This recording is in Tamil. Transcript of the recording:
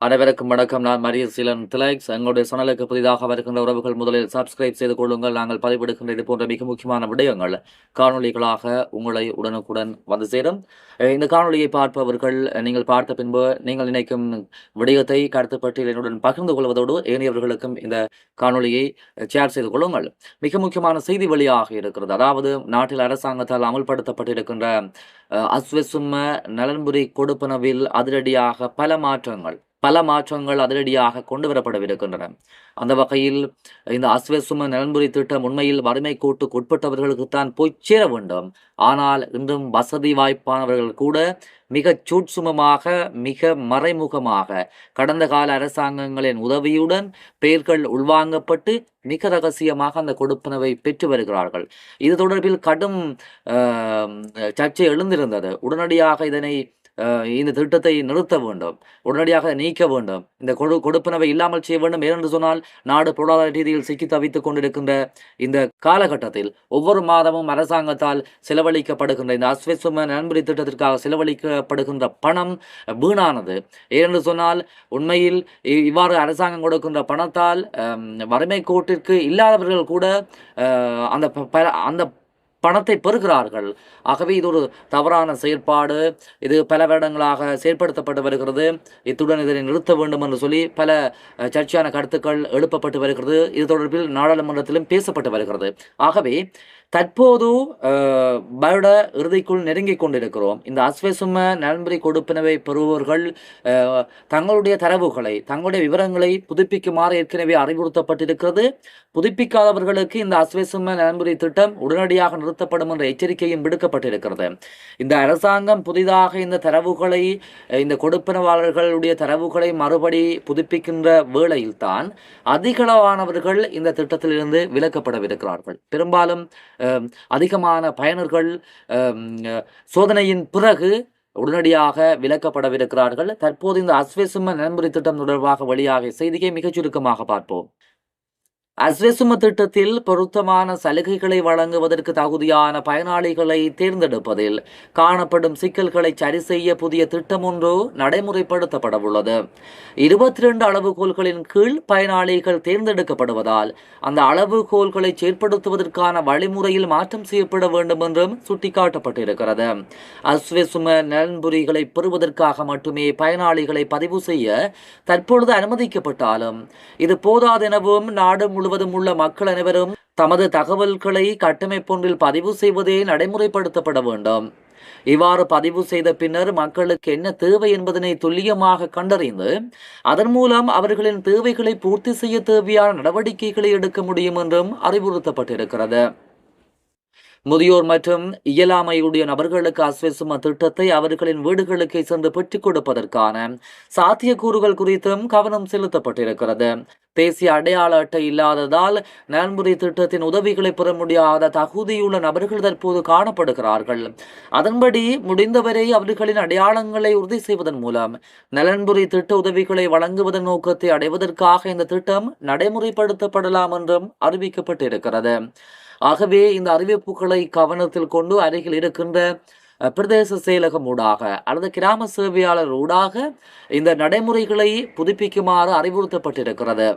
அனைவருக்கும் வணக்கம். நான் மரிய சீலன் திலக்ஸ். எங்களுடைய சேனலுக்கு புதிதாக வருகின்ற உறவுகள் முதலில் சப்ஸ்கிரைப் செய்து கொள்ளுங்கள். நாங்கள் பதிவிடுகின்ற இது போன்ற மிக முக்கியமான விடயங்கள் காணொளிகளாக உங்களை உடனுக்குடன் வந்து சேரும். இந்த காணொலியை பார்ப்பவர்கள் நீங்கள் பார்த்த பின்பு நீங்கள் நினைக்கும் விடயத்தை கருத்து என்னுடன் பகிர்ந்து கொள்வதோடு ஏனையவர்களுக்கும் இந்த காணொளியை ஷேர் செய்து கொள்ளுங்கள். மிக முக்கியமான செய்தி வழியாக இருக்கிறது. அதாவது நாட்டில் அரசாங்கத்தால் அமல்படுத்தப்பட்டிருக்கின்ற அஹ், அஸ்வசும்ம நலன்புரி கொடுப்பனவில் அதிரடியாக பல மாற்றங்கள். பல மாற்றங்கள் அதிரடியாக கொண்டு வரப்படவிருக்கின்றன. அந்த வகையில் இந்த அஸ்வசும நலன்புரி திட்டம் உண்மையில் வறுமை கோட்டுக்கு உட்பட்டவர்களுக்குத்தான் போய் சேர வேண்டும். ஆனால் இன்றும் வசதி வாய்ப்பானவர்கள் கூட மிக சூட்சுமமாக மிக மறைமுகமாக கடந்த கால அரசாங்கங்களின் உதவியுடன் பெயர்கள் உள்வாங்கப்பட்டு மிக ரகசியமாக அந்த கொடுப்பனவை பெற்று வருகிறார்கள். இது தொடர்பில் கடும் சர்ச்சை எழுந்திருந்தது. உடனடியாக இதனை இந்த திட்டத்தை நிறுத்த வேண்டும். உடனடியாக நீக்க வேண்டும். இந்த கொடு கொடுப்பனவை இல்லாமல் செய்ய வேண்டும். ஏனென்று சொன்னால் நாடு பொருளாதார ரீதியில் சிக்கி தவித்துக் கொண்டிருக்கின்ற இந்த காலகட்டத்தில் ஒவ்வொரு மாதமும் அரசாங்கத்தால் செலவழிக்கப்படுகின்ற இந்த அஸ்வசும நண்பரி திட்டத்திற்காக செலவழிக்கப்படுகின்ற பணம் வீணானது. ஏனென்று சொன்னால் உண்மையில் இ- இவ்வாறு அரசாங்கம் கொடுக்கின்ற பணத்தால் வறுமை கோட்டிற்கு இல்லாதவர்கள் கூட அந்த ப- அந்த பணத்தை பெறுகிறார்கள். ஆகவே இது ஒரு தவறான செயற்பாடு. இது பல வருடங்களாக செயற்படுத்தப்பட்டு வருகிறது. இத்துடன் இதனை நிறுத்த வேண்டும் என்று சொல்லி பல சர்ச்சையான கருத்துக்கள் எழுப்பப்பட்டு வருகிறது. இது தொடர்பில் நாடாளுமன்றத்திலும் பேசப்பட்டு வருகிறது. ஆகவே தற்போது அஹ், வருட இறுதிக்குள் நெருங்கிக் கொண்டிருக்கிறோம். இந்த அஸ்வசும நலன்புரி கொடுப்பினவை பெறுபவர்கள் தங்களுடைய தரவுகளை தங்களுடைய விவரங்களை புதுப்பிக்குமாறு ஏற்கனவே அறிவுறுத்தப்பட்டிருக்கிறது. புதுப்பிக்காதவர்களுக்கு இந்த அஸ்வசும நலன்புரி திட்டம் உடனடியாக நிறுத்தப்படும் என்ற எச்சரிக்கையும் விடுக்கப்பட்டிருக்கிறது. இந்த அரசாங்கம் புதிதாக இந்த தரவுகளை இந்த கொடுப்பினவாளர்களுடைய தரவுகளை மறுபடி புதுப்பிக்கின்ற வேளையில்தான் அதிகளவானவர்கள் இந்த திட்டத்திலிருந்து விலக்கப்படவிருக்கிறார்கள். பெரும்பாலும் அதிகமான பயனர்கள் அஹ், சோதனையின் பிறகு உடனடியாக விலக்கப்படவிருக்கிறார்கள் தற்போது இந்த அஸ்வசும நலன்புரி திட்டம் தொடர்பாக வெளியாக செய்தியை மிகச் சுருக்கமாக பார்ப்போம். அஸ்வசும திட்டத்தில் பொருத்தமான சலுகைகளை வழங்குவதற்கு தகுதியான பயனாளிகளை தேர்ந்தெடுப்பதில் காணப்படும் சிக்கல்களை சரி செய்ய புதிய திட்டம் ஒன்று நடைமுறைப்படுத்தப்பட உள்ளது இருபத்தி ரெண்டு அளவுகோல்களின் கீழ் பயனாளிகள் தேர்ந்தெடுக்கப்படுவதால் அந்த அளவுகோல்களை செயற்படுத்துவதற்கான வழிமுறையில் மாற்றம் செய்யப்பட வேண்டும் என்றும் சுட்டிக்காட்டப்பட்டிருக்கிறது. அஸ்வசும நலன்புரிகளை பெறுவதற்காக மட்டுமே பயனாளிகளை பதிவு செய்ய தற்பொழுது அனுமதிக்கப்பட்டாலும் இது போதாதெனவும் நாடு முழுவதும் உள்ள மக்கள் அனைவரும் தமது தகவல்களை கட்டமைப்பொன்றில் பதிவு செய்வதே நடைமுறைப்படுத்தப்பட வேண்டும். இவ்வாறு பதிவு செய்த பின்னர் மக்களுக்கு என்ன தேவை என்பதனை துல்லியமாக கண்டறிந்து அதன் மூலம் அவர்களின் தேவைகளை பூர்த்தி செய்ய தேவையான நடவடிக்கைகளை எடுக்க முடியும் என்றும் அறிவுறுத்தப்பட்டிருக்கிறது. முதியோர் மற்றும் இயலாமையுடைய நபர்களுக்கு அஸ்வசும திட்டத்தை அவர்களின் வீடுகளுக்கே சென்று பெற்றுக் கொடுப்பதற்கான சாத்தியக்கூறுகள் குறித்தும் கவனம் செலுத்தப்பட்டிருக்கிறது. தேசிய அடையாள அட்டை இல்லாததால் நலன்புரி திட்டத்தின் உதவிகளை பெற முடியாத தகுதியுள்ள நபர்கள் தற்போது காணப்படுகிறார்கள். அதன்படி முடிந்தவரை அவர்களின் அடையாளங்களை உறுதி செய்வதன் மூலம் நலன்புரி திட்ட உதவிகளை வழங்குவதன் நோக்கத்தை அடைவதற்காக இந்த திட்டம் நடைமுறைப்படுத்தப்படலாம் என்றும் அறிவிக்கப்பட்டிருக்கிறது. ஆகவே இந்த அறிவிப்புகளை கவனத்தில் கொண்டு அருகில் இருக்கின்ற பிரதேச செயலகம் ஊடாக அல்லது கிராம சேவையாளர் ஊடாக இந்த நடைமுறைகளை புதுப்பிக்குமாறு அறிவுறுத்தப்பட்டிருக்கிறது.